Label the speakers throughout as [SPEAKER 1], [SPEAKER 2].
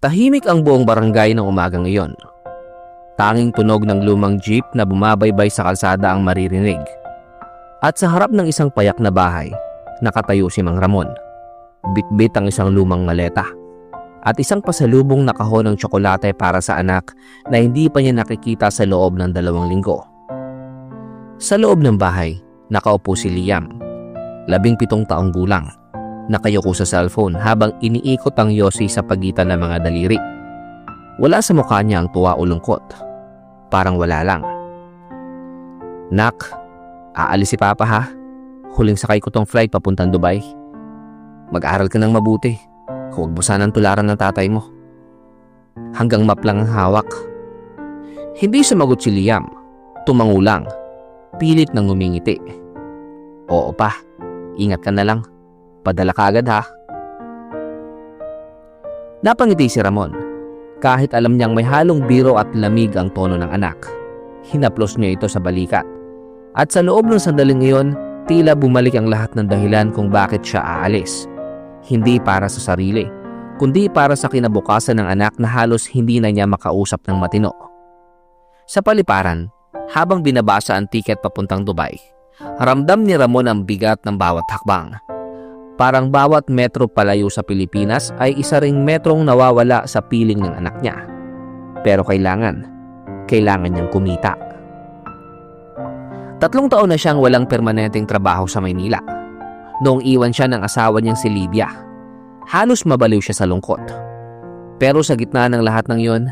[SPEAKER 1] Tahimik ang buong barangay ng umagang iyon. Tanging tunog ng lumang jeep na bumabaybay sa kalsada ang maririnig. At sa harap ng isang payak na bahay, nakatayo si Mang Ramon. Bitbit ang isang lumang maleta. At isang pasalubong na kahon ng tsokolate para sa anak na hindi pa niya nakikita sa loob ng dalawang linggo. Sa loob ng bahay, nakaupo si Liam. Labing pitong taong gulang. Nakayuko sa cellphone habang iniikot ang yosi sa pagitan ng mga daliri. Wala sa mukha niya ang tuwa o lungkot. Parang wala lang. Nak, aalis si Papa ha? Huling sakay ko tong flight papuntang Dubai. Mag-aral ka ng mabuti. Huwag mo sanang tularan ng tatay mo. Hanggang map lang ang hawak. Hindi sumagot si Liam. Tumango lang. Pilit nang ngumingiti. Oo pa, ingat ka na lang. Padala ka agad ha. Napangiti si Ramon. Kahit alam niyang may halong biro at lamig ang tono ng anak. Hinaplos niya ito sa balikat. At sa loob ng sandaling iyon, tila bumalik ang lahat ng dahilan kung bakit siya aalis. Hindi para sa sarili, kundi para sa kinabukasan ng anak na halos hindi na niya makausap ng matino. Sa paliparan, habang binabasa ang tiket papuntang Dubai, ramdam ni Ramon ang bigat ng bawat hakbang. Parang bawat metro palayo sa Pilipinas ay isa ring metrong nawawala sa piling ng anak niya. Pero kailangan, kailangan niyang kumita. Tatlong taon na siyang walang permanenteng trabaho sa Maynila. Noong iwan siya ng asawa niyang si Lydia, halos mabaliw siya sa lungkot. Pero sa gitna ng lahat ng yon,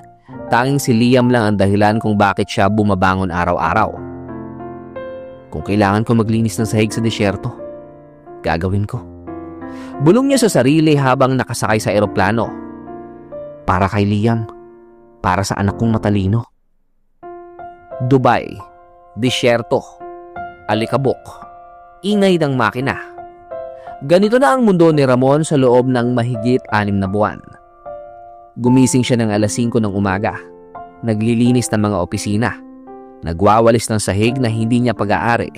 [SPEAKER 1] tanging si Liam lang ang dahilan kung bakit siya bumabangon araw-araw. Kung kailangan ko maglinis ng sahig sa disyerto, gagawin ko. Bulong niya sa sarili habang nakasakay sa eroplano. Para kay Liam, para sa anak kong matalino. Dubai, disyerto, alikabok, ingay ng makina. Ganito na ang mundo ni Ramon sa loob ng mahigit anim na buwan. Gumising siya ng alas 5 ng umaga. Naglilinis ng mga opisina. Nagwawalis ng sahig na hindi niya pag-aari.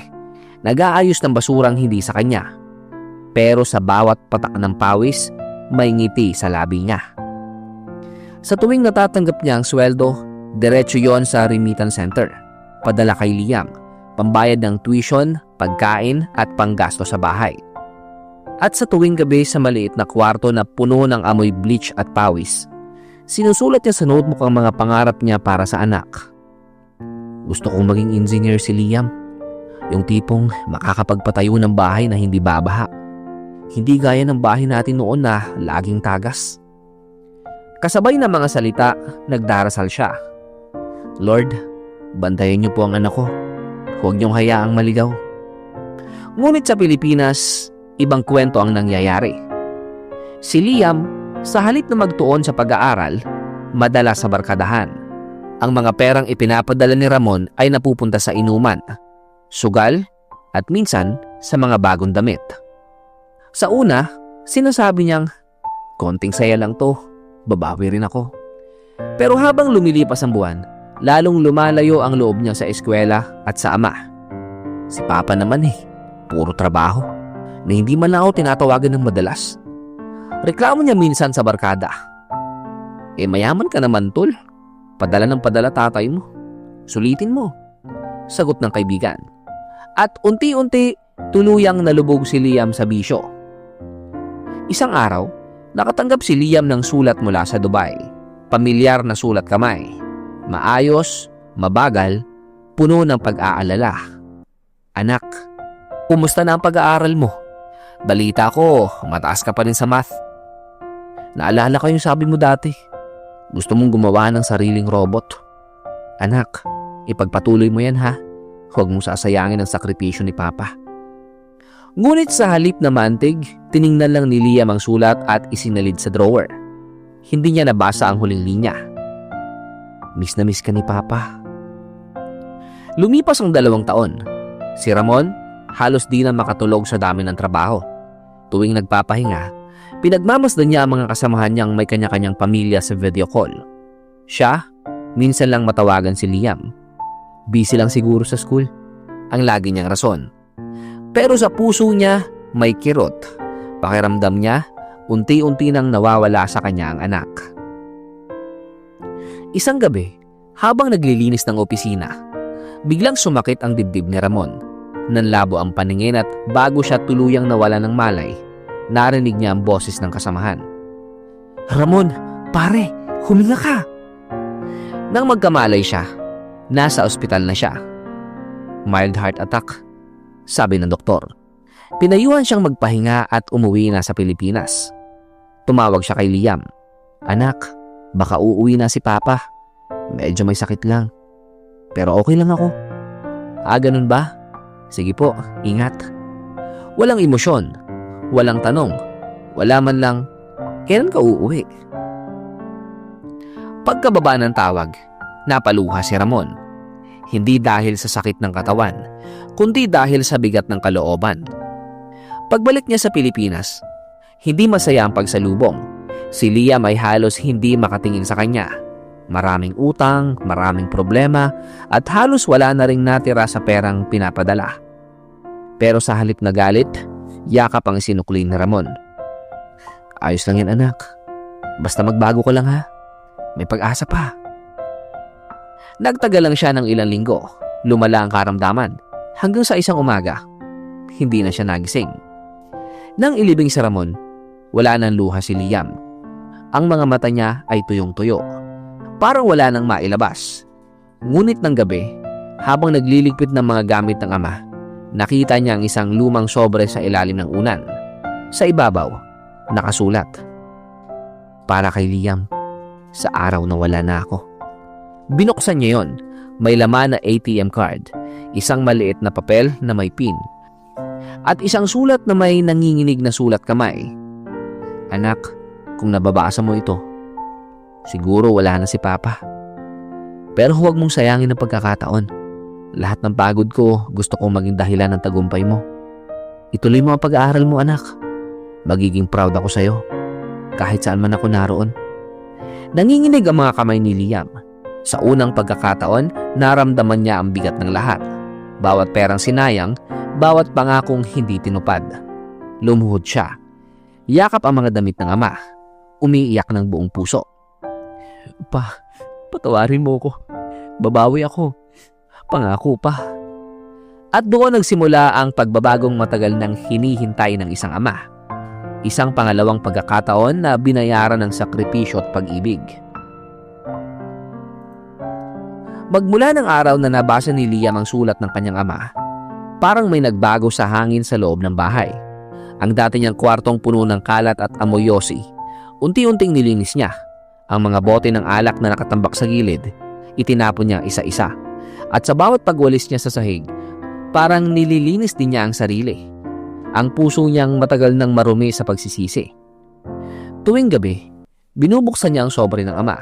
[SPEAKER 1] Nag-aayos ng basurang hindi sa kanya. Pero sa bawat patak ng pawis, may ngiti sa labi niya. Sa tuwing natatanggap niya ang sweldo, diretso yon sa remittance center. Padala kay Liam, pambayad ng tuition, pagkain at panggasto sa bahay. At sa tuwing gabi sa maliit na kwarto na puno ng amoy bleach at pawis, sinusulat niya sa notebook ang mga pangarap niya para sa anak. Gusto kong maging engineer si Liam. Yung tipong makakapagpatayo ng bahay na hindi babaha. Hindi gaya ng bahay natin noon na laging tagas. Kasabay ng mga salita, nagdarasal siya. Lord, bantayan niyo po ang anak ko. Huwag niyong hayaang maligaw. Ngunit sa Pilipinas, ibang kwento ang nangyayari. Si Liam, sa halip na magtuon sa pag-aaral, madala sa barkadahan. Ang mga perang ipinapadala ni Ramon ay napupunta sa inuman, sugal, at minsan sa mga bagong damit. Sa una, sinasabi niyang, konting saya lang to, babawi rin ako. Pero habang lumilipas ang buwan, lalong lumalayo ang loob niya sa eskwela at sa ama. Si Papa naman eh, puro trabaho na hindi man lang ako tinatawagan ng madalas. Reklamo niya minsan sa barkada. Eh mayaman ka naman tol. Padala ng padala tatay mo. Sulitin mo. Sagot ng kaibigan. At unti-unti, tuluyang nalubog si Liam sa bisyo. Isang araw, nakatanggap si Liam ng sulat mula sa Dubai. Pamilyar na sulat kamay. Maayos, mabagal, puno ng pag-aalala. Anak, kumusta na ang pag-aaral mo? Balita ko, mataas ka pa rin sa math. Naalala ko yung sabi mo dati. Gusto mong gumawa ng sariling robot. Anak, ipagpatuloy mo yan ha. Huwag mong sasayangin ang sakripisyo ni Papa. Ngunit sa halip na mantig, tiningnan lang ni Liam ang sulat at isinalid sa drawer. Hindi niya nabasa ang huling linya. Miss na miss ka ni Papa. Lumipas ang dalawang taon. Si Ramon, halos di na makatulog sa dami ng trabaho. Tuwing nagpapahinga, pinagmamasdan niya ang mga kasamahan niyang may kanya-kanyang pamilya sa video call. Siya, minsan lang matawagan si Liam. Busy lang siguro sa school. Ang lagi niyang rason. Pero sa puso niya, may kirot. Pakiramdam niya, unti-unti nang nawawala sa kanya ang anak. Isang gabi, habang naglilinis ng opisina, biglang sumakit ang dibdib ni Ramon. Nanlabo ang paningin at bago siya tuluyang nawala ng malay, narinig niya ang boses ng kasamahan. Ramon, pare, huminga ka! Nang magkamalay siya, nasa ospital na siya. Mild heart attack, sabi ng doktor. Pinayuhan siyang magpahinga at umuwi na sa Pilipinas. Tumawag siya kay Liam. Anak, baka uuwi na si Papa. Medyo may sakit lang. Pero okay lang ako. Ah, ganun ba? Sige po, ingat. Walang emosyon, walang tanong, wala man lang, kailan ka uuwi? Pagkababa ng tawag, napaluha si Ramon. Hindi dahil sa sakit ng katawan, kundi dahil sa bigat ng kalooban. Pagbalik niya sa Pilipinas, hindi masaya ang pagsalubong. Si Liam ay halos hindi makatingin sa kanya. Maraming utang, maraming problema, at halos wala na ring natira sa perang pinapadala. Pero sa halip na galit, yakap ang sinukli ni Ramon. Ayos lang yan anak. Basta magbago ko lang ha. May pag-asa pa. Nagtagal lang siya ng ilang linggo. Lumala ang karamdaman. Hanggang sa isang umaga, hindi na siya nagising. Nang ilibing si Ramon, wala nang luha si Liam. Ang mga mata niya ay tuyong-tuyo. Parang wala nang mailabas. Ngunit ng gabi, habang nagliligpit ng mga gamit ng ama, nakita niya ang isang lumang sobre sa ilalim ng unan. Sa ibabaw, nakasulat. Para kay Liam, sa araw na wala na ako. Binuksan niya yon. May laman na ATM card, isang maliit na papel na may pin, at isang sulat na may nanginginig na sulat kamay. Anak, kung nababasa mo ito, siguro wala na si Papa. Pero huwag mong sayangin ang pagkakataon. Lahat ng pagod ko, gusto kong maging dahilan ng tagumpay mo. Ituloy mo ang pag-aaral mo, anak. Magiging proud ako sa'yo. Kahit saan man ako naroon. Nanginginig ang mga kamay ni Liam. Sa unang pagkakataon, naramdaman niya ang bigat ng lahat. Bawat perang sinayang, bawat pangakong hindi tinupad. Lumuhod siya. Yakap ang mga damit ng ama. Umiiyak ng buong puso. Pa, patawarin mo ko. Babawi ako. Pangako pa. At doon nagsimula ang pagbabagong matagal ng hinihintay ng isang ama. Isang pangalawang pagkakataon na binayaran ng sakripisyo at pag-ibig. Magmula ng araw na nabasa ni Liam ang sulat ng kanyang ama, parang may nagbago sa hangin sa loob ng bahay. Ang dati niyang kwartong puno ng kalat at amoyosi, unti-unting nilinis niya. Ang mga bote ng alak na nakatambak sa gilid, itinapon niya isa-isa. At sa bawat pagwalis niya sa sahig, parang nililinis din niya ang sarili. Ang puso niyang matagal nang marumi sa pagsisisi. Tuwing gabi, binubuksan niya ang sobre ng ama.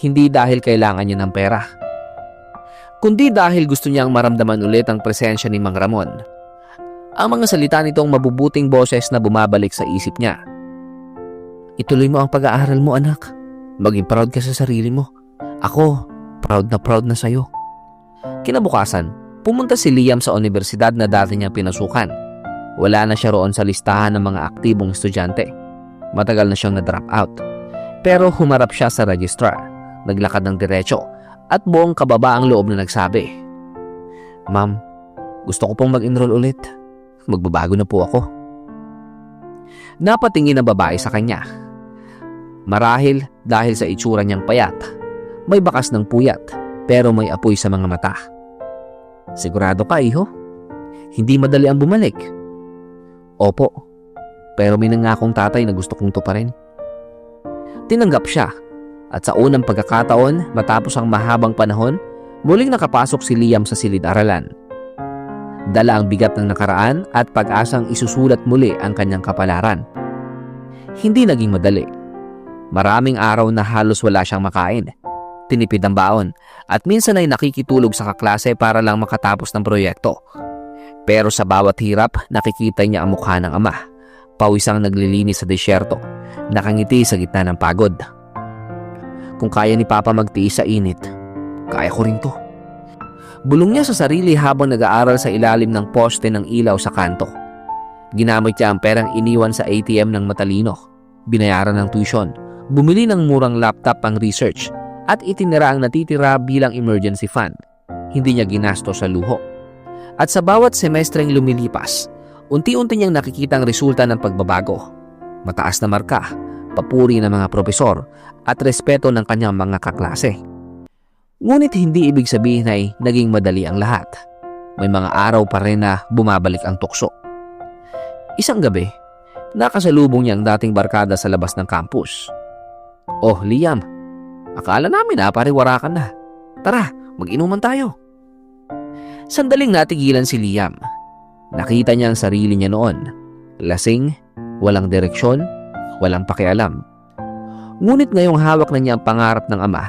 [SPEAKER 1] Hindi dahil kailangan niya ng pera, kundi dahil gusto niyang maramdaman ulit ang presensya ni Mang Ramon. Ang mga salita nitong mabubuting boses na bumabalik sa isip niya. Ituloy mo ang pag-aaral mo anak. Maging proud ka sa sarili mo. Ako, proud na proud na sa'yo. Kinabukasan, pumunta si Liam sa universidad na dati niyang pinasukan. Wala na siya roon sa listahan ng mga aktibong estudyante. Matagal na siyang na-drop out. Pero humarap siya sa registrar. Naglakad ng diretsyo at buong kababa ang loob na nagsabi, Ma'am, gusto ko pong mag-enroll ulit. Magbabago na po ako. Napatingin ang babae sa kanya. Marahil dahil sa itsura niyang payat, may bakas ng puyat pero may apoy sa mga mata. Sigurado ka, iho? Hindi madali ang bumalik. Opo, pero may nangakong tatay na gusto kong tuparin. Tinanggap siya at sa unang pagkakataon matapos ang mahabang panahon, muling nakapasok si Liam sa silid-aralan. Dala ang bigat ng nakaraan at pag-asang isusulat muli ang kanyang kapalaran. Hindi naging madali. Maraming araw na halos wala siyang makain. Tinipid ang baon at minsan ay nakikitulog sa kaklase para lang makatapos ng proyekto. Pero sa bawat hirap, nakikita niya ang mukha ng ama. Pawisang naglilinis sa disyerto, nakangiti sa gitna ng pagod. Kung kaya ni Papa magtiis sa init, kaya ko rin to. Bulong niya sa sarili habang nag-aaral sa ilalim ng poste ng ilaw sa kanto. Ginamit niya ang perang iniwan sa ATM ng matalino. Binayaran ng tuition. Bumili ng murang laptop pang research at itinira ang natitira bilang emergency fund. Hindi niya ginasto sa luho. At sa bawat semestreng lumilipas, unti-unti niyang nakikita ang resulta ng pagbabago. Mataas na marka, papuri ng mga propesor at respeto ng kanyang mga kaklase. Ngunit hindi ibig sabihin ay naging madali ang lahat. May mga araw pa rin na bumabalik ang tukso. Isang gabi, nakasalubong niya ang dating barkada sa labas ng campus. Oh, Liam, akala namin na pariwara ka na. Tara, mag-inuman tayo. Sandaling natigilan si Liam. Nakita niya ang sarili niya noon. Lasing, walang direksyon, walang pakialam. Ngunit ngayong hawak na niya ang pangarap ng ama,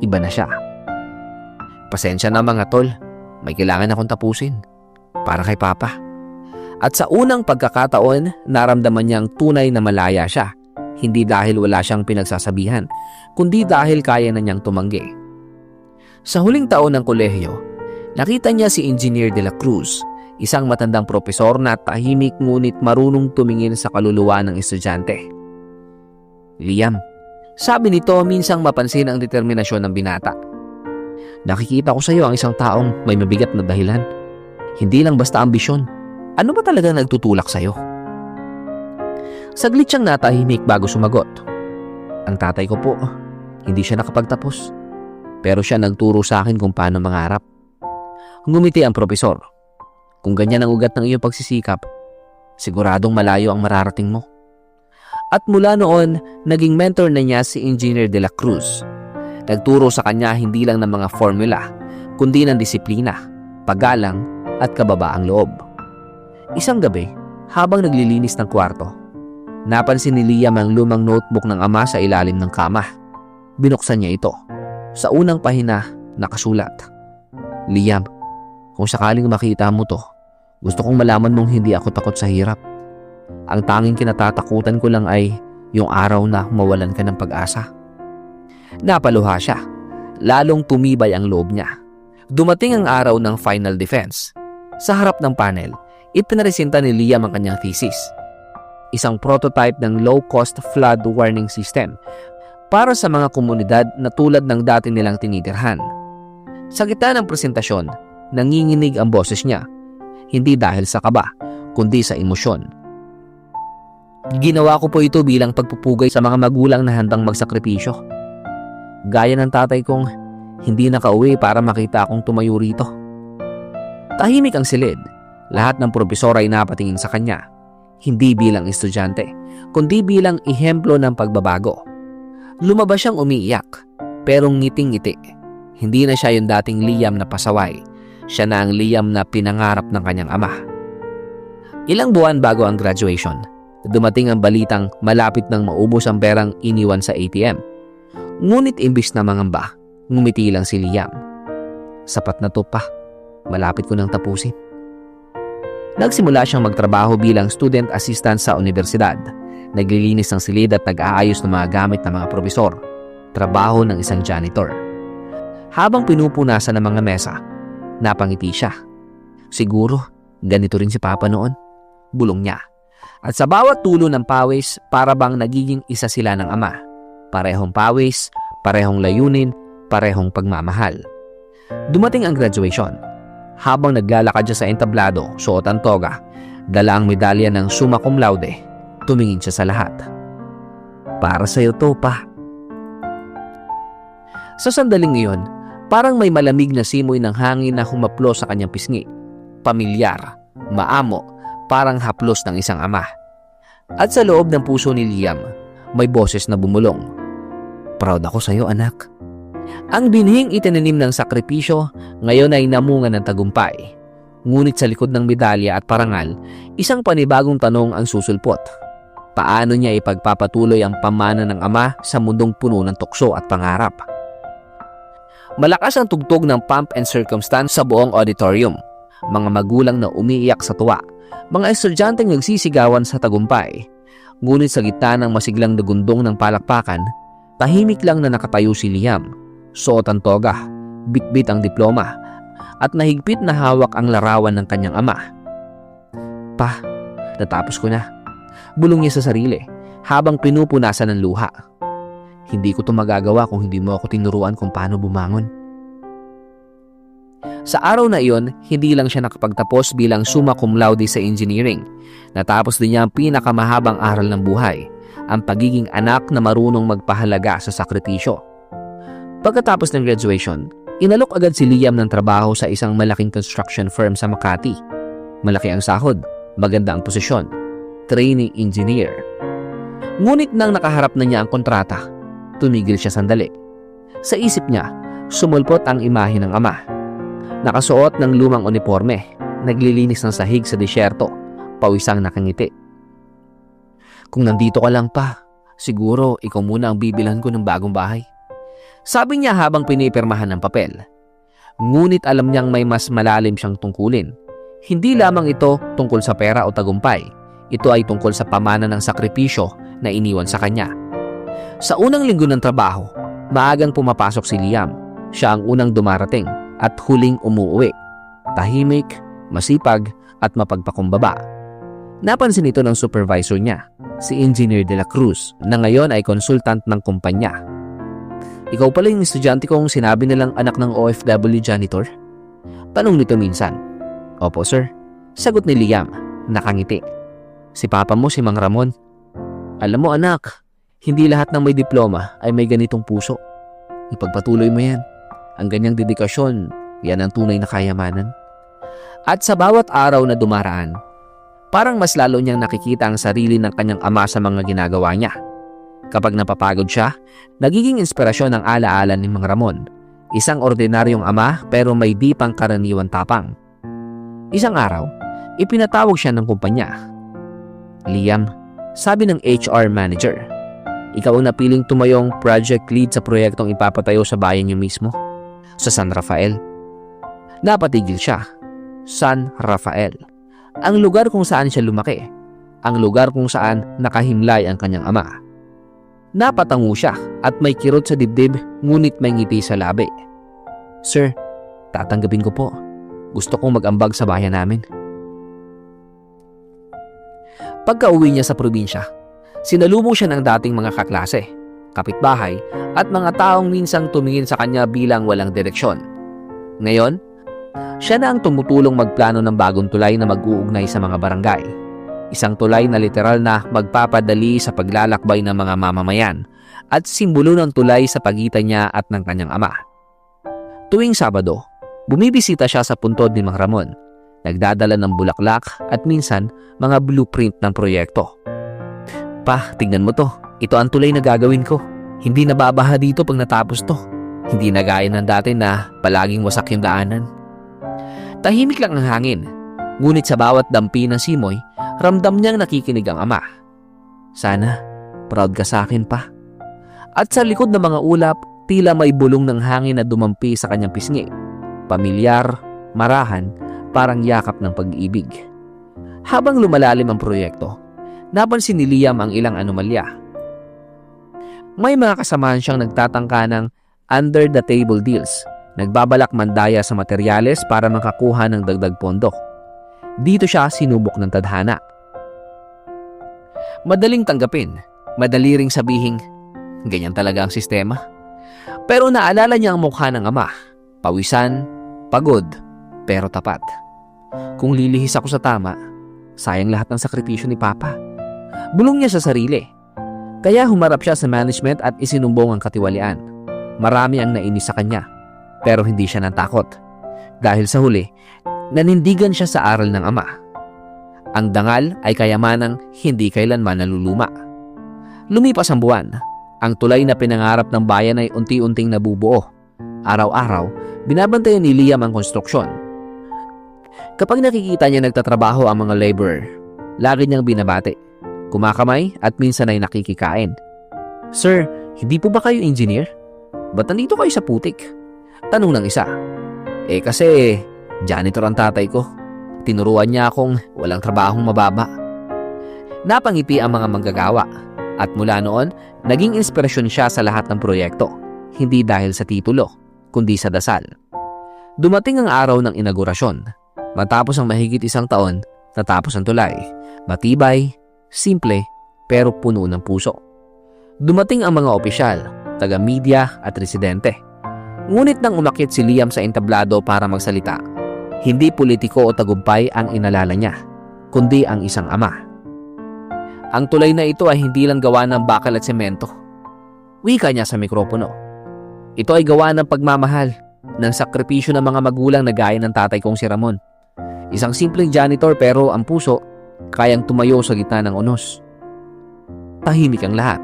[SPEAKER 1] iba na siya. Pasensya na mga tol, may kailangan akong tapusin. Para kay Papa. At sa unang pagkakataon, naramdaman niyang tunay na malaya siya. Hindi dahil wala siyang pinagsasabihan, kundi dahil kaya na niyang tumanggi. Sa huling taon ng kolehiyo, nakita niya si Engineer de la Cruz, isang matandang propesor na tahimik ngunit marunong tumingin sa kaluluwa ng estudyante. Liam, sabi nito minsang mapansin ang determinasyon ng binata. Nakikita ko sa iyo ang isang taong may mabigat na dahilan. Hindi lang basta ambisyon. Ano ba talaga nagtutulak sa iyo? Saglit siyang natahimik bago sumagot. Ang tatay ko po, hindi siya nakapagtapos. Pero siya nagturo sa akin kung paano mangarap. Ngumiti ang propesor. Kung ganyan ang ugat ng iyong pagsisikap, siguradong malayo ang mararating mo. At mula noon, naging mentor na niya si Engineer de la Cruz. Nagturo sa kanya hindi lang ng mga formula, kundi ng disiplina, paggalang at kababaang loob. Isang gabi, habang naglilinis ng kwarto, napansin ni Liam ang lumang notebook ng ama sa ilalim ng kama. Binuksan niya ito. Sa unang pahina, nakasulat. Liam, kung sakaling makita mo to, gusto kong malaman mong hindi ako takot sa hirap. Ang tanging kinatatakutan ko lang ay yung araw na mawalan ka ng pag-asa. Napaluha siya. Lalong tumibay ang loob niya. Dumating ang araw ng final defense. Sa harap ng panel, ipinaresinta ni Liam ang kanyang thesis. Isang prototype ng low-cost flood warning system para sa mga komunidad na tulad ng dati nilang tinitirhan. Sa gitna ng presentasyon, nanginginig ang boses niya. Hindi dahil sa kaba, kundi sa emosyon. Ginawa ko po ito bilang pagpupugay sa mga magulang na handang magsakripisyo. Gaya ng tatay kong hindi nakauwi para makita akong tumayo rito. Tahimik ang silid. Lahat ng propesor ay napatingin sa kanya. Hindi bilang estudyante, kundi bilang ihemplo ng pagbabago. Lumabas siyang umiiyak, pero ngiting-ngiti. Hindi na siya yung dating Liam na pasaway. Siya na ang Liam na pinangarap ng kanyang ama. Ilang buwan bago ang graduation, dumating ang balitang malapit nang maubos ang perang iniwan sa ATM. Ngunit imbis na mangamba, ngumiti lang si Liam. Sapat na to pa. Malapit ko nang tapusin. Nagsimula siyang magtrabaho bilang student assistant sa universidad. Naglilinis ng silid at nag-aayos ng mga gamit ng mga probisor. Trabaho ng isang janitor. Habang pinupunasan ng mga mesa, napangiti siya. Siguro, ganito rin si Papa noon. Bulong niya. At sa bawat tulo ng pawis, para bang nagiging isa sila ng ama. Parehong pawis, parehong layunin, parehong pagmamahal. Dumating ang graduation. Habang naglalakad siya sa entablado, suot ang toga, dala ang medalya ng summa cum laude, tumingin siya sa lahat. Para sa'yo to pa. Sa sandaling iyon, parang may malamig na simoy ng hangin na humaplo sa kanyang pisngi. Pamilyar, maamo, parang haplos ng isang ama. At sa loob ng puso ni Liam, may boses na bumulong. Proud ako sa iyo anak. Ang binhing itinanim ng sakripisyo ngayon ay namunga ng tagumpay. Ngunit sa likod ng medalya at parangal, isang panibagong tanong ang susulpot. Paano niya ipagpapatuloy ang pamana ng ama sa mundong puno ng tukso at pangarap? Malakas ang tugtog ng pump and circumstance sa buong auditorium. Mga magulang na umiiyak sa tuwa. Mga estudyanteng nagsisigawan sa tagumpay. Ngunit sa gitna ng masiglang dagundong ng palakpakan, tahimik lang na nakatayo si Liam. Suot ang toga, bitbit ang diploma, at nahigpit na hawak ang larawan ng kanyang ama. Pa, natapos ko na. Bulong niya sa sarili habang pinupunasan ng luha. Hindi ko to magagawa kung hindi mo ako tinuruan kung paano bumangon. Sa araw na iyon, hindi lang siya nakapagtapos bilang summa cum laude sa engineering. Natapos din niya ang pinakamahabang aral ng buhay, ang pagiging anak na marunong magpahalaga sa sakripisyo. Pagkatapos ng graduation, inalok agad si Liam ng trabaho sa isang malaking construction firm sa Makati. Malaki ang sahod, maganda ang posisyon, training engineer. Ngunit nang nakaharap na niya ang kontrata, tumigil siya sandali. Sa isip niya, sumulpot ang imahe ng ama. Nakasuot ng lumang uniforme, naglilinis ng sahig sa disyerto, pawisang nakangiti. Kung nandito ka lang pa, siguro ikaw muna ang bibilan ko ng bagong bahay. Sabi niya habang pinipirmahan ng papel. Ngunit alam niyang may mas malalim siyang tungkulin. Hindi lamang ito tungkol sa pera o tagumpay. Ito ay tungkol sa pamana ng sakripisyo na iniwan sa kanya. Sa unang linggo ng trabaho, maagang pumapasok si Liam. Siya ang unang dumarating at huling umuwi. Tahimik, masipag at mapagpakumbaba. Napansin ito ng supervisor niya, si Engineer De La Cruz, na ngayon ay consultant ng kumpanya. Ikaw pala yung estudyante kong sinabi nilang anak ng OFW janitor? Tanong nito minsan. Opo sir. Sagot ni Liam, nakangiti. Si papa mo si Mang Ramon. Alam mo anak, hindi lahat ng may diploma ay may ganitong puso. Ipagpatuloy mo yan. Ang ganyang dedikasyon, yan ang tunay na kayamanan. At sa bawat araw na dumaraan, parang mas lalo niyang nakikita ang sarili ng kanyang ama sa mga ginagawa niya. Kapag napapagod siya, nagiging inspirasyon ang alaala ni Mang Ramon. Isang ordinaryong ama pero may di pang karaniwan tapang. Isang araw, ipinatawag siya ng kumpanya. Liam, sabi ng HR manager, ikaw ang napiling tumayong project lead sa proyektong ipapatayo sa bayan niyo mismo, sa San Rafael. Napatigil siya. San Rafael. Ang lugar kung saan siya lumaki. Ang lugar kung saan nakahimlay ang kanyang ama. Napatango siya at may kirot sa dibdib ngunit may ngiti sa labi. Sir, tatanggapin ko po. Gusto kong mag-ambag sa bayan namin. Pagka-uwi niya sa probinsya, sinalubong siya ng dating mga kaklase, kapitbahay at mga taong minsang tumingin sa kanya bilang walang direksyon. Ngayon, siya na ang tumutulong magplano ng bagong tulay na mag-uugnay sa mga barangay. Isang tulay na literal na magpapadali sa paglalakbay ng mga mamamayan at simbolo ng tulay sa pagitan niya at ng kanyang ama. Tuwing Sabado, bumibisita siya sa puntod ni Mang Ramon. Nagdadala ng bulaklak at minsan mga blueprint ng proyekto. Pa, tignan mo to. Ito ang tulay na gagawin ko. Hindi nababaha dito pag natapos to. Hindi na gaya ng dati na palaging wasak yung daanan. Tahimik lang ang hangin. Ngunit sa bawat dampi ng simoy, ramdam niyang nakikinig ang ama. Sana, proud ka sa akin pa. At sa likod ng mga ulap, tila may bulong ng hangin na dumampi sa kanyang pisngi. Pamilyar, marahan, parang yakap ng pag-ibig. Habang lumalalim ang proyekto, napansin ni Liam ang ilang anomalya. May mga kasamahan siyang nagtatangka ng under-the-table deals, nagbabalak mandaya sa materyales para makakuha ng dagdag pondo. Dito siya sinubok ng tadhana. Madaling tanggapin, madali ring sabihin, ganyan talaga ang sistema. Pero naalala niya ang mukha ng ama, pawisan, pagod, pero tapat. Kung lilihis ako sa tama, sayang lahat ng sakripisyo ni Papa. Bulong niya sa sarili. Kaya humarap siya sa management at isinumbong ang katiwalian. Marami ang nainis sa kanya, pero hindi siya natakot. Dahil sa huli, nanindigan siya sa aral ng ama. Ang dangal ay kayamanang hindi kailanman naluluma. Lumipas ang buwan. Ang tulay na pinangarap ng bayan ay unti-unting nabubuo. Araw-araw, binabantayan ni Liam ang konstruksyon. Kapag nakikita niya nagtatrabaho ang mga laborer, lagi niyang binabati. Kumakamay at minsan ay nakikikain. Sir, hindi po ba kayo engineer? Ba't nandito kayo sa putik? Tanong ng isa. Eh kasi, janitor ang tatay ko. Tinuruan niya akong walang trabahong mababa. Napangiti ang mga manggagawa at mula noon, naging inspirasyon siya sa lahat ng proyekto. Hindi dahil sa titulo, kundi sa dasal. Dumating ang araw ng inaugurasyon. Matapos ang mahigit isang taon, natapos ang tulay. Matibay, simple, pero puno ng puso. Dumating ang mga opisyal, taga-media at residente. Ngunit nang umakyat si Liam sa entablado para magsalita, hindi politiko o tagumpay ang inalala niya, kundi ang isang ama. Ang tulay na ito ay hindi lang gawa ng bakal at semento. Wika niya sa mikropono. Ito ay gawa ng pagmamahal, ng sakripisyo ng mga magulang na gaya ng tatay kong si Ramon. Isang simpleng janitor pero ang puso kayang tumayo sa gitna ng unos. Tahimik ang lahat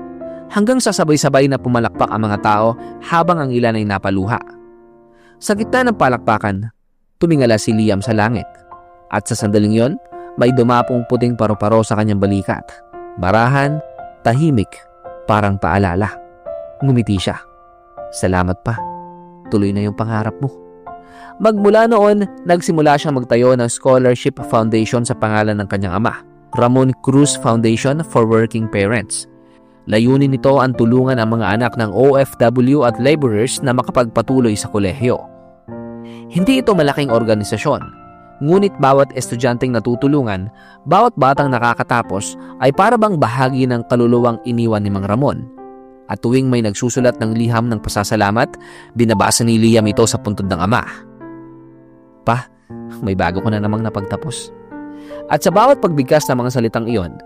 [SPEAKER 1] hanggang sa sabay-sabay na pumalakpak ang mga tao habang ang ilan ay napaluha. Sa gitna ng palakpakan, tumingala si Liam sa langit at sa sandaling yon, may dumapong puting paru-paro sa kanyang balikat. Barahan, tahimik, parang paalala. Ngumiti siya. Salamat pa. Tuloy na yung pangarap mo. Magmula noon, nagsimula siyang magtayo ng Scholarship Foundation sa pangalan ng kanyang ama, Ramon Cruz Foundation for Working Parents. Layunin nito ang tulungan ang mga anak ng OFW at laborers na makapagpatuloy sa kolehiyo. Hindi ito malaking organisasyon, ngunit bawat estudyanteng natutulungan, bawat batang nakakatapos ay para bang bahagi ng kaluluwang iniwan ni Mang Ramon. At tuwing may nagsusulat ng liham ng pasasalamat, binabasa ni Liam ito sa puntod ng ama. Pa, may bago ko na namang napagtapos. At sa bawat pagbigkas ng mga salitang iyon,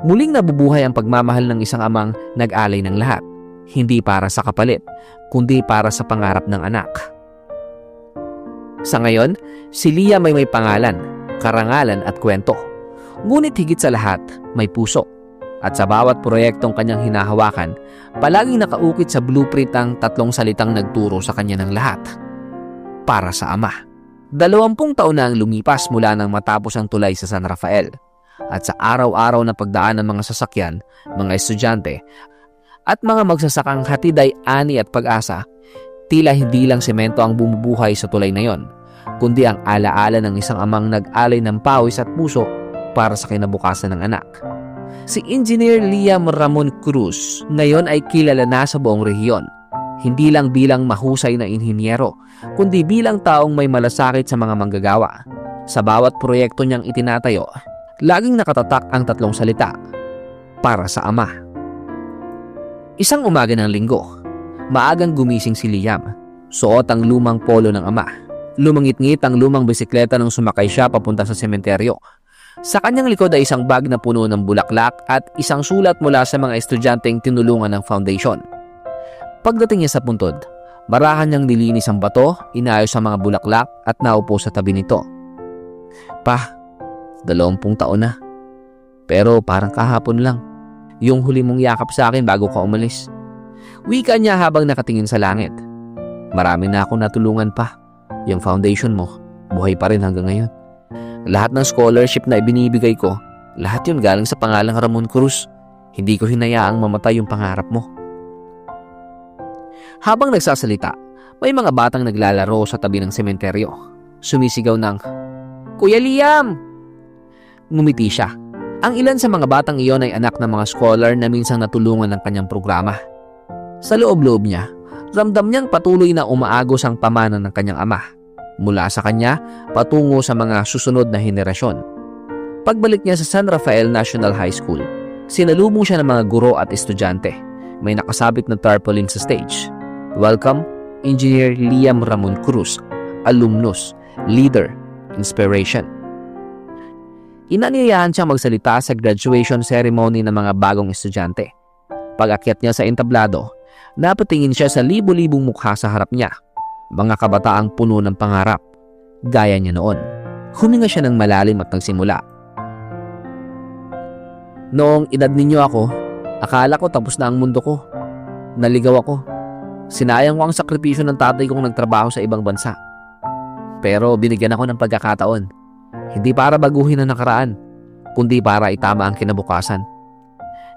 [SPEAKER 1] muling nabubuhay ang pagmamahal ng isang amang nag-alay ng lahat, hindi para sa kapalit, kundi para sa pangarap ng anak. Sa ngayon, si Liam may may pangalan, karangalan at kwento. Ngunit higit sa lahat, may puso. At sa bawat proyektong kanyang hinahawakan, palaging nakaukit sa blueprint ang tatlong salitang nagturo sa kanya ng lahat. Para sa ama. Dalawampung taon na ang lumipas mula nang matapos ang tulay sa San Rafael. At sa araw-araw na pagdaan ng mga sasakyan, mga estudyante, at mga magsasakang hatid ay ani at pag-asa, tila hindi lang semento ang bumubuhay sa tulay na yon, kundi ang alaala ng isang amang nag-alay ng pawis at puso para sa kinabukasan ng anak. Si Engineer Liam Ramon Cruz ngayon ay kilala na sa buong rehiyon. Hindi lang bilang mahusay na inhinyero, kundi bilang taong may malasakit sa mga manggagawa. Sa bawat proyekto niyang itinatayo, laging nakatatak ang tatlong salita, para sa ama. Isang umaga ng linggo, maagang gumising si Liam. Suot ang lumang polo ng ama. Lumangit-ngit ang lumang bisikleta nang sumakay siya papunta sa sementeryo. Sa kanyang likod ay isang bag na puno ng bulaklak at isang sulat mula sa mga estudyanteng tinulungan ng foundation. Pagdating niya sa puntod, marahan niyang nilinis ang bato, inayos ang mga bulaklak at naupo sa tabi nito. Pa, dalawampung taon na. Pero parang kahapon lang. Yung huli mong yakap sa akin bago ka umalis. Wika niya habang nakatingin sa langit. Marami na akong natulungan pa. Yung foundation mo, buhay pa rin hanggang ngayon. Lahat ng scholarship na ibinibigay ko, lahat yun galing sa pangalang Ramon Cruz. Hindi ko hinayaang mamatay yung pangarap mo. Habang nagsasalita, may mga batang naglalaro sa tabi ng sementeryo. Sumisigaw ng, Kuya Liam! Ngumiti siya. Ang ilan sa mga batang iyon ay anak ng mga scholar na minsang natulungan ng kanyang programa. Sa loob-loob niya, ramdam niyang patuloy na umaagos ang pamana ng kanyang ama mula sa kanya patungo sa mga susunod na henerasyon. Pagbalik niya sa San Rafael National High School, sinalubong siya ng mga guro at estudyante. May nakasabit na tarpaulin sa stage. Welcome, Engineer Liam Ramon Cruz, alumnus, leader, inspiration. Inanyayahan siyang magsalita sa graduation ceremony ng mga bagong estudyante. Pag-akyat niya sa entablado, napatingin siya sa libo-libong mukha sa harap niya mga kabataang puno ng pangarap, gaya niya noon. Huminga siya ng malalim at nagsimula. Noong edad ninyo ako, akala ko tapos na ang mundo ko. Naligaw ako. Sinayang ko ang sakripisyo ng tatay kong nagtrabaho sa ibang bansa. Pero binigyan ako ng pagkakataon. Hindi para baguhin ang nakaraan, kundi para itama ang kinabukasan.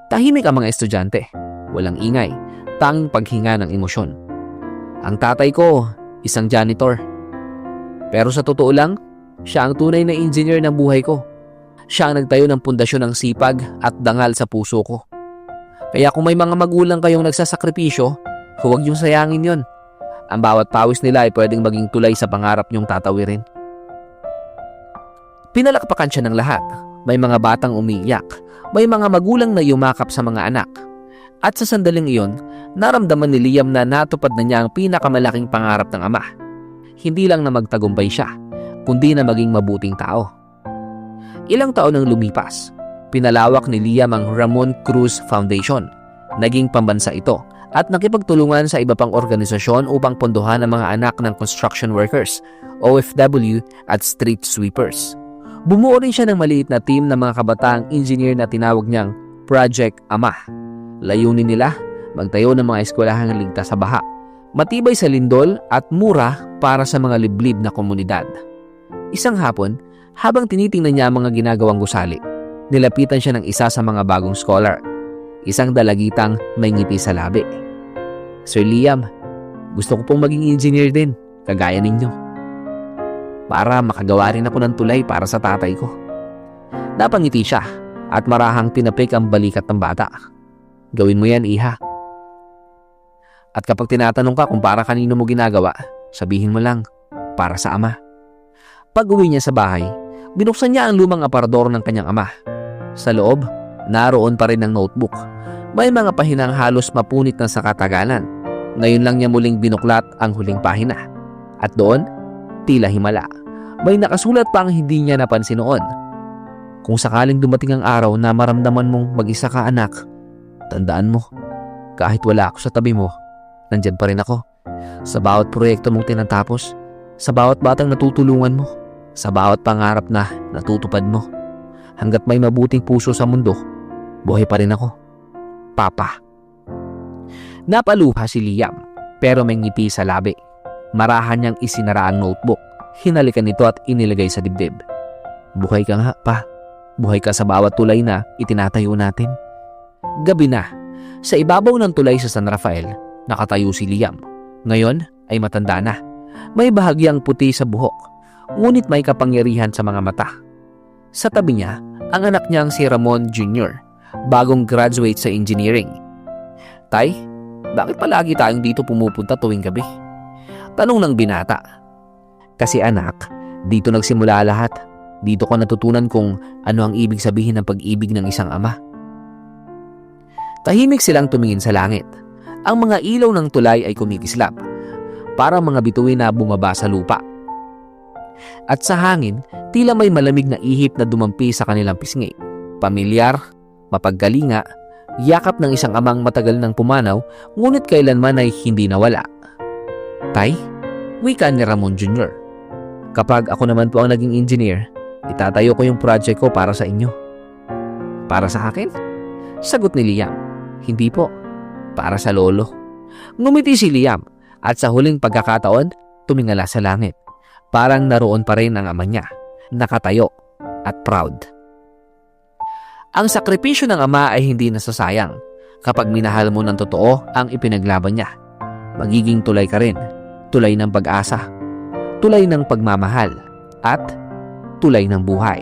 [SPEAKER 1] Tahimik ang mga estudyante. Walang ingay, tanging paghinga ng emosyon. Ang tatay ko, isang janitor. Pero sa totoo lang, siya ang tunay na engineer ng buhay ko. Siya ang nagtayo ng pundasyon ng sipag at dangal sa puso ko. Kaya kung may mga magulang kayong nagsasakripisyo, huwag niyong sayangin yon. Ang bawat pawis nila ay pwedeng maging tulay sa pangarap niyong tatawirin. Pinalakpakan siya ng lahat. May mga batang umiiyak. May mga magulang na yumakap sa mga anak. At sa sandaling iyon, naramdaman ni Liam na natupad na niya ang pinakamalaking pangarap ng ama. Hindi lang na magtagumpay siya, kundi na maging mabuting tao. Ilang taon nang lumipas, pinalawak ni Liam ang Ramon Cruz Foundation. Naging pambansa ito at nakipagtulungan sa iba pang organisasyon upang pondohan ang mga anak ng construction workers, OFW at street sweepers. Bumuo rin siya ng maliit na team ng mga kabataang engineer na tinawag niyang Project Ama. Layunin nila, magtayo ng mga eskwelahang ligtas sa baha, matibay sa lindol at mura para sa mga liblib na komunidad. Isang hapon, habang tinitingnan niya ang mga ginagawang gusali, nilapitan siya ng isa sa mga bagong scholar, isang dalagitang may ngiti sa labi. Sir Liam, gusto ko pong maging engineer din, kagaya ninyo. Para makagawa rin ako ng tulay para sa tatay ko. Napangiti siya at marahang tinapik ang balikat ng bata. Gawin mo yan, iha. At kapag tinatanong ka kung para kanino mo ginagawa, sabihin mo lang, para sa ama. Pag uwi niya sa bahay, binuksan niya ang lumang aparador ng kanyang ama. Sa loob, naroon pa rin ang notebook. May mga pahinang halos mapunit na sa katagalan. Ngayon lang niya muling binuklat ang huling pahina. At doon, tila himala. May nakasulat pa ang hindi niya napansin noon. Kung sakaling dumating ang araw na maramdaman mong mag-isa ka anak, tandaan mo, kahit wala ako sa tabi mo, nandyan pa rin ako. Sa bawat proyekto mong tinatapos, sa bawat batang natutulungan mo, sa bawat pangarap na natutupad mo. Hanggat may mabuting puso sa mundo, buhay pa rin ako. Papa. Napaluha si Liam, pero may ngiti sa labi. Marahan niyang isinara ang notebook. Hinalikan ito at inilagay sa dibdib. Buhay ka nga, pa. Buhay ka sa bawat tulay na itinatayo natin. Gabi na. Sa ibabaw ng tulay sa San Rafael, nakatayo si Liam. Ngayon ay matanda na. May bahagyang puti sa buhok, ngunit may kapangyarihan sa mga mata. Sa tabi niya, ang anak niyang si Ramon Jr., bagong graduate sa engineering. Tay, bakit palagi tayong dito pumupunta tuwing gabi? Tanong ng binata. Kasi anak, dito nagsimula lahat. Dito ko natutunan kung ano ang ibig sabihin ng pag-ibig ng isang ama. Tahimik silang tumingin sa langit. Ang mga ilaw ng tulay ay kumikislap. Para mga bituin na bumaba sa lupa. At sa hangin, tila may malamig na ihip na dumampi sa kanilang pisngi. Pamilyar, mapaggalinga, yakap ng isang amang matagal nang pumanaw, ngunit kailanman ay hindi nawala. Tay, wika ni Ramon Jr. Kapag ako naman po ang naging engineer, itatayo ko yung project ko para sa inyo. Para sa akin? Sagot ni Liam. Hindi po. Para sa lolo. Ngumiti si Liam at sa huling pagkakataon, tumingala sa langit. Parang naroon pa rin ang ama niya, nakatayo at proud. Ang sakripisyo ng ama ay hindi nasasayang kapag minahal mo ng totoo ang ipinaglaban niya. Magiging tulay ka rin, tulay ng pag-asa, tulay ng pagmamahal, at tulay ng buhay.